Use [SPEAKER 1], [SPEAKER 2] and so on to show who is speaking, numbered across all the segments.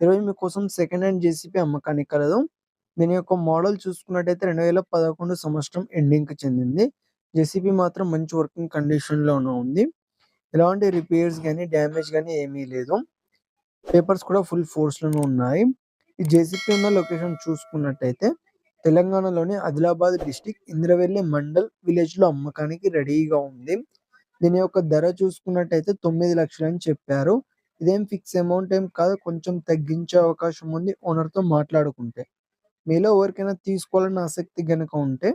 [SPEAKER 1] ఇరవై మీ కోసం second hand JCP అమ్మకానికి కలదు. దీని యొక్క మోడల్ చూసుకున్నట్టయితే 2011 సంవత్సరం ఎండింగ్‌కి చెందింది. జేసీబీ మాత్రం మంచి వర్కింగ్ కండిషన్‌లోనే ఉంది. ఎలాంటి రిపేర్స్ కానీ డ్యామేజ్ గాని ఏమీ లేదు. పేపర్స్ కూడా ఫుల్ ఫోర్స్‌లోనే ఉన్నాయి. ఈ జేసీపీ ఉన్న లొకేషన్ చూసుకున్నట్టయితే తెలంగాణలోని ఆదిలాబాద్ డిస్టిక్ ఇంద్రవెల్లి మండల్ విలేజ్‌లో అమ్మకానికి రెడీగా ఉంది. దీని యొక్క ధర చూసుకున్నట్టయితే 9,00,000 అని చెప్పారు. ఇదేం ఫిక్స్ అమౌంట్ ఏం కాదు. కొంచెం తగ్గించే అవకాశం ఉంది ఓనర్‌తో మాట్లాడుకుంటే. మీలో ఎవరికైనా తీసుకోవాలని ఆసక్తి కనుక ఉంటే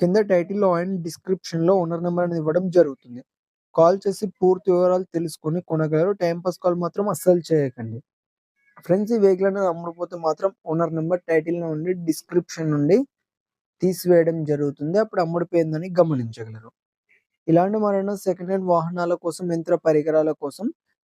[SPEAKER 1] కింద టైటిల్‌లో అండ్ డిస్క్రిప్షన్‌లో ఓనర్ నెంబర్ అనేది ఇవ్వడం జరుగుతుంది. కాల్ చేసి పూర్తి వివరాలు తెలుసుకొని కొనగలరు. టైంపాస్ కాల్ మాత్రం అస్సలు చేయకండి. ఫ్రెండ్స్ ఈ వెహికల్ అనేది అమ్ముడుపోతే మాత్రం ఓనర్ నెంబర్ టైటిల్ నుండి, డిస్క్రిప్షన్ నుండి తీసివేయడం జరుగుతుంది. అప్పుడు అమ్ముడిపోయిందని గమనించగలరు. ఇలాంటి మరైనా సెకండ్ హ్యాండ్ వాహనాల కోసం, యంత్ర పరికరాల కోసం